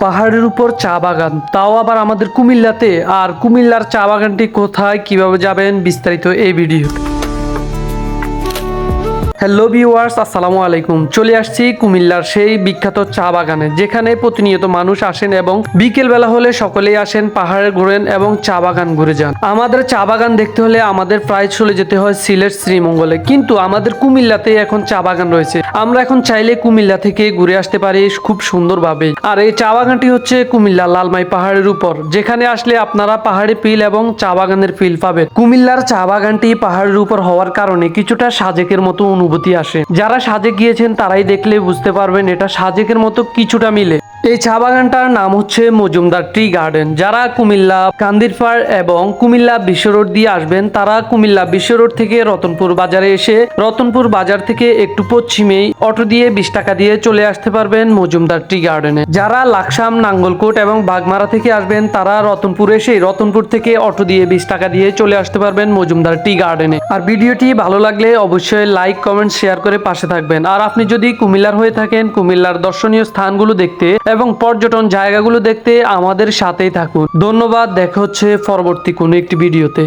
পাহাড়ের উপর চা বাগান। তাও আবার আমাদের কুমিল্লাতে। আর কুমিল্লার চা বাগানটি কোথায়, কীভাবে যাবেন, বিস্তারিত এই ভিডিও হ্যালো ভিউয়ার্স আসসালামু আলাইকুম। চলে আসছি কুমিল্লার সেই বিখ্যাত চা বাগানে, যেখানে প্রতিনিয়ত মানুষ আসেন এবং বিকেল বেলা হলে সকলেই আসেন পাহাড়ে ঘোরেন এবং চা বাগান ঘুরে যান। আমাদের চা বাগান দেখতে হলে আমাদের প্রায় চলে যেতে হয় সিলেট শ্রীমঙ্গলে, কিন্তু আমাদের কুমিল্লাতে এখন চা বাগান রয়েছে। আমরা এখন চাইলে কুমিল্লা থেকে ঘুরে আসতে পারি খুব সুন্দরভাবে। আর এই চা বাগানটি হচ্ছে কুমিল্লা লালমাই পাহাড়ের উপর, যেখানে আসলে আপনারা পাহাড়ি পিল এবং চা বাগানের পিল পাবেন। কুমিল্লার চা বাগানটি পাহাড়ের উপর হওয়ার কারণে কিছুটা সাজেকের মতো অনুভূতি আসে। যারা সাজে গিয়েছেন তারাই দেখলে বুঝতে পারবেন এটা সাজেকের মতো কিছুটা মিলে। এই চা বাগানটার নাম হচ্ছে মজুমদার ট্রি গার্ডেন। যারা কুমিল্লা, কান্দিরপাড় এবং কুমিল্লা বিশ্ব রোড দিয়ে আসবেন, তারা কুমিল্লা বিশ্ব রোড থেকে রতনপুর বাজারে এসে রতনপুর বাজার থেকে একটু পশ্চিমেই অটো দিয়ে বিশ টাকা দিয়ে চলে আসতে পারবেন মজুমদার টি গার্ডেনে। যারা লাকসাম, নাঙ্গলকোট এবং বাগমারা থেকে আসবেন, তারা রতনপুর এসে রতনপুর থেকে অটো দিয়ে বিশ টাকা দিয়ে চলে আসতে পারবেন মজুমদার টি গার্ডেনে। আর ভিডিওটি ভালো লাগলে অবশ্যই লাইক, কমেন্ট, শেয়ার করে পাশে থাকবেন। আর আপনি যদি কুমিল্লার হয়ে থাকেন, কুমিল্লার দর্শনীয় স্থানগুলো দেখতে এবং পর্যটন জায়গাগুলো দেখতে আমাদের সাথেই থাকুন। ধন্যবাদ দেখা হচ্ছে পরবর্তী কোনো একটি ভিডিওতে।